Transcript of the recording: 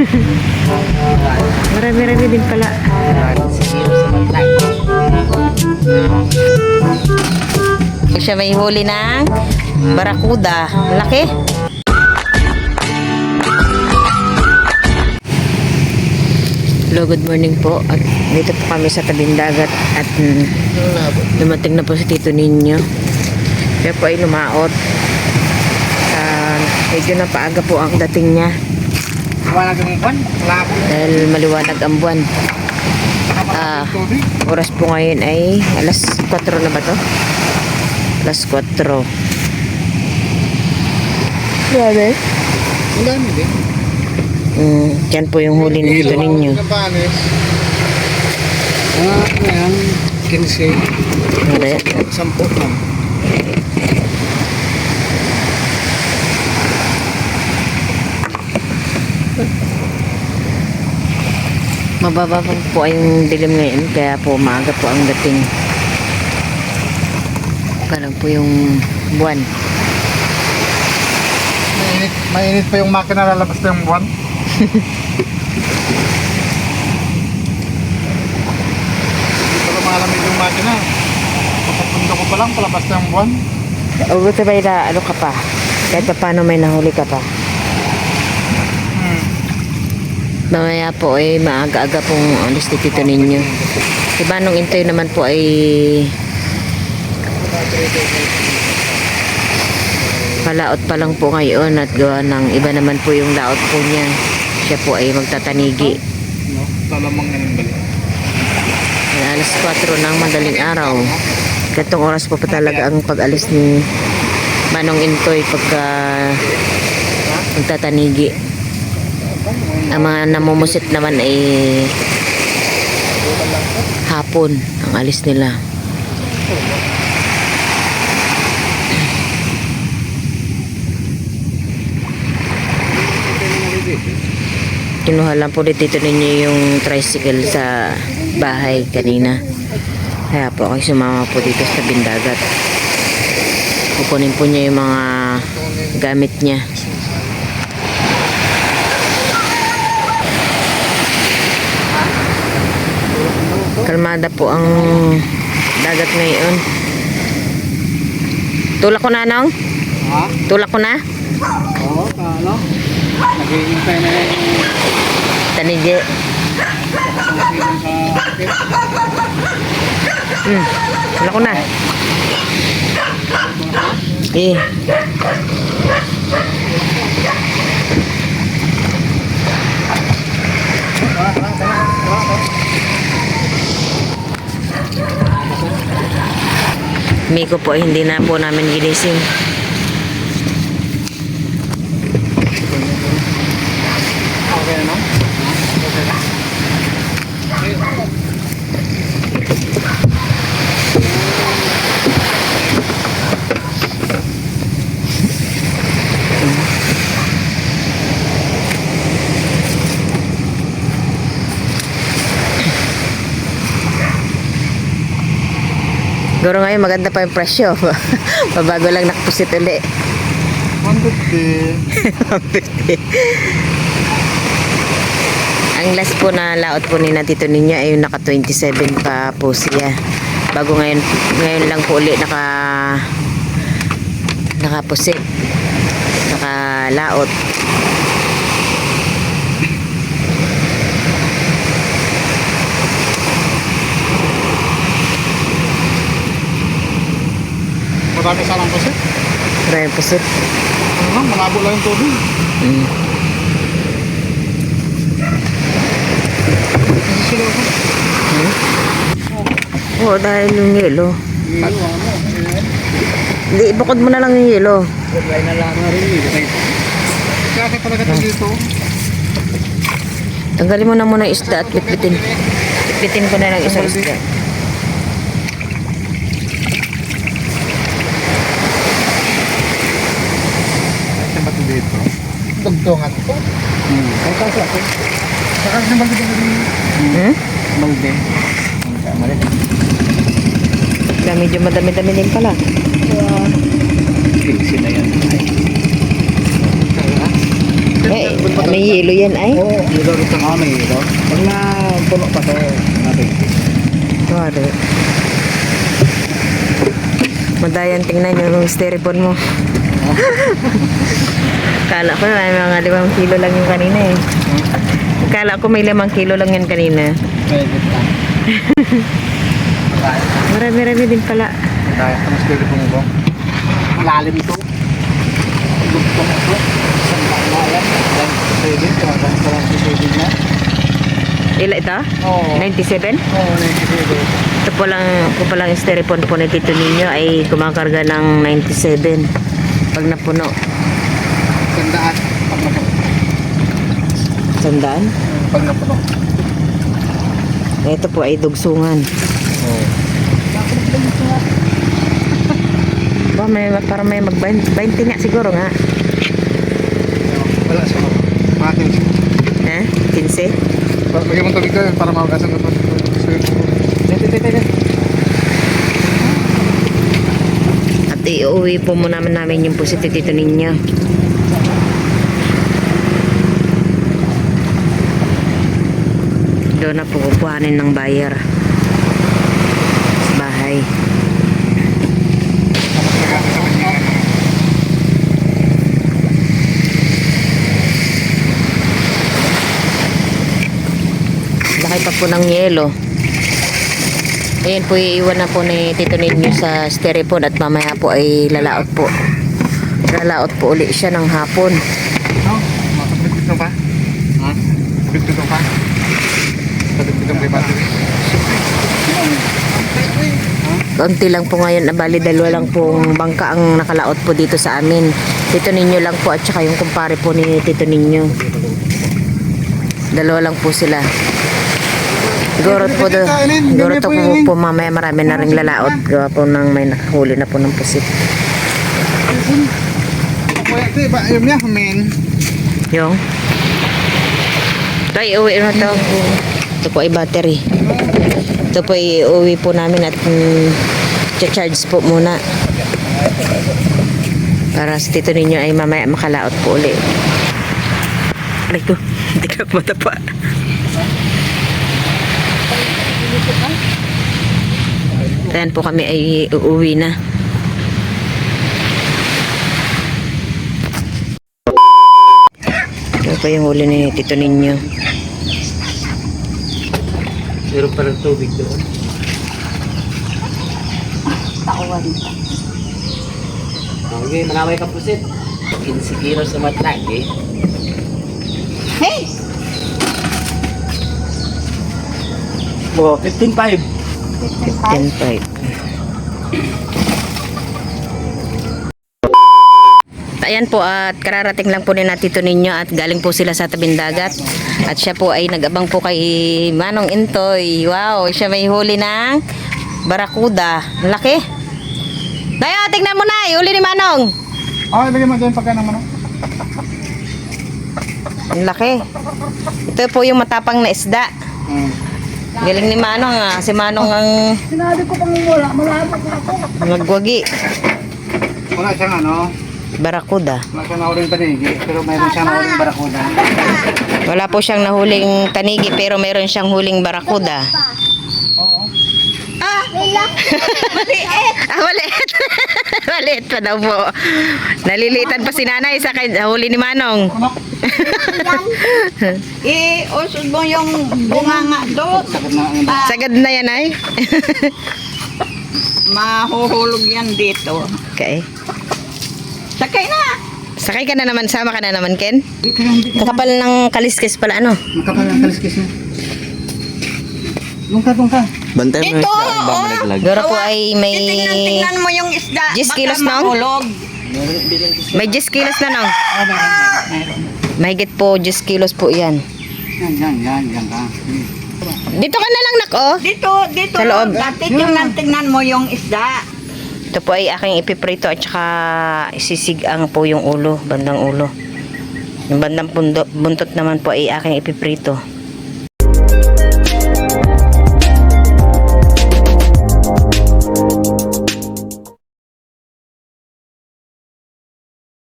Marami-rami din pala. Siya may huli ng barakuda. Malaki. Hello, good morning po. At dito po kami sa tabing dagat at mm, dumating na po si Tito Ninyo. Siya po ay lumaot. Ah, medyo napaaga po ang dating niya Wala kang buwan. Dahil maliwanag ang buwan. Ah, oras po ngayon ay alas 4 na ba to? Alas 4. Grabe. Ang dami din. Mm, yan po yung huli ni Tito Ninyo. Ang panis. Ah, ano yan? 15. Ano yan? 10 lang. Mababa po po yung dilim ngayon kaya po maaga po ang dating. Parang po yung buwan. Mainit, mainit pa yung makina lalabas na yung buwan. Hindi pa lumalamig yung makina. Papapunta ko pa lang, palabas na yung buwan. O buti ba na ano ka pa? Kahit pa paano may nahuli ka pa. Hmm. Mamaya po ay maaga-aga pong alis ni Tito Ninyo. Si Manong Intoy naman po ay palaot pa lang po ngayon at gawa ng iba naman po yung laot po niya. Siya po ay magtatanigi. No? Lalamang nga ng balik. Ay, alas 4 ng madaling araw. Katong oras po pa talaga ang pag-alis ni Manong Intoy pagka magtatanigi. Ang mga namumusit naman ay hapon ang alis nila. Kinuha lang po dito ninyo yung tricycle sa bahay kanina. Kaya po ako sumama po dito sa bindagat. Kukunin po niya yung mga gamit niya. Kalmada po ang dagat ngayon. Tulak ko na, Nong? Ha? Tulak ko na? Oo, ano? Naghihintay na yung Tanigi. sangsilan sa akit. Hmm. Tulak ko na. Eh. Miko po hindi na po namin ginising. Guro ngayon maganda pa yung presyo. Pabago lang nakapusit uli. 150. Ang last po na laot po ni na Tito ninyo ay yung naka 27 pa po siya. Bago ngayon, ngayon lang po uli naka nakapusit. Naka sanang kasi. Maraming pusit. Ano lang, malabo lang yung tubig. Mm. Kasi sila ako. Oo, dahil yung yelo. Iyo, ano? Hindi, ibukod mo na lang yung yelo. Gagay na lang rin eh. Kaya talaga ito dito. Tanggalin mo na muna yung isda at pitpitin. Pitpitin ko na lang isang isda. Kaya ba ito dito? Tugtungan ko. Hmm. Kaya kasi ako. Saka kasi balde ba rin? Hmm? Balde. Mali. Kaya medyo madami-dami din pala. Kilsi na yan. Eh, may yelo yan ay. Oo, nilo rin sa kami ito. Pag na puno pa to, natin. Wari. Madayan tingnan yung styrofoam mo. Kala ko may mga limang kilo lang yung kanina eh. Kala ko may limang kilo lang yan kanina. Pwede lang. Marami-rami din pala. Kaya sa mas pwede pong ko. Malalim ito. Lugtong ito. Isang malalim. Dan pwede. Tumagang sa lang pwede na. Ila ito? Oo. 97? Oo, pwede. Ito po lang, po palang styrofoam po ni Tito Ninyo ay kumakarga ng 97 pag napuno. Tandaan. Pag napuno. Sandaan? Pag napuno. Ito po ay dugsungan. Oo. Ba, may, para may mag 20 nga siguro nga. Wala siya. Matin. Ha? 15? Lagyan mo tubig ka para mawagasan ko ito. Dito, dito, dito. At iuwi po muna namin yung pusit dito ninyo. Na po ng buyer. Sa bahay. Laki pa po ng yelo. Ayan po, iiwan na po ni Tito Ninyo sa styrofoam at mamaya po ay lalaot po. Lalaot po uli siya ng hapon. No? Masakit dito pa? Ha? Sakit dito pa? Kaunti lang po ngayon, na bali dalawa lang pong bangka ang nakalaot po dito sa amin. Tito Ninyo lang po at saka yung kumpare po ni Tito Ninyo. Dalawa lang po sila. Siguro po, do, siguro to po, po mamaya marami na rin lalaot. Gawa po nang may nakahuli na po ng pusit. Yung? Ito, iuwi na to. Ito po ay battery. Ito po iuwi po namin at mm, charge po muna. Para sa tito ninyo ay mamaya makalaot po uli. Aray ko, hindi ka matapa. Ayan po kami ay uuwi na. Ito po yung huli ni tito ninyo. Meron pa ng tubig doon. Okay, manaway ka pusit. 15 kilos sa matlag eh. Hey! Oh, 15.5. 10.5. Ayan po at kararating lang po ni na Tito Ninyo at galing po sila sa tabing dagat. At siya po ay nag-abang po kay Manong Intoy. Wow, siya may huli ng barakuda. Ang Laki. Dayo, tingnan mo na. Huli ni Manong. Oh, ilagay mo dyan pagka naman. oh. Ang laki. Ito po yung matapang na isda. Hmm. Galing ni Manong ah. Si Manong ang Sinabi ko pang wala, malapit na ako. magwagi. Wala siyang ano, Barakuda. nahuling panigi, pero mayroon siyang nahuling barakuda. Wala po siyang nahuling tanigi pero meron siyang huling barakuda. Oo. Ah, maliit. maliit pa daw po. Nalilitan pa si nanay sa huli ni Manong. I-usod mo yung bunganga doon. Sakit na ang Sagad na yan ay. Mahuhulog yan dito. okay. Sakay na! Sakay ka na naman, sama ka na naman, Ken. Kakapal ng kaliskis pala, ano? Makapal ang kaliskis mo. Lungka, lungka. Bantay Ito, oh. Goro po ay may... Tingnan-tingnan mo yung isda. 10 kilos, no? mahulog. May 10 kilos na, meron. Mahigit po 10 kilos po yan. Yan, yan, yan, yan ka. Hmm. Dito ka na lang, nak, oh. Dito, dito. Sa loob. Dati tingnan-tingnan mo yung isda. Ito po ay aking ipiprito at saka isisigang po yung ulo, bandang ulo. Yung bandang pundo, buntot naman po ay aking ipiprito.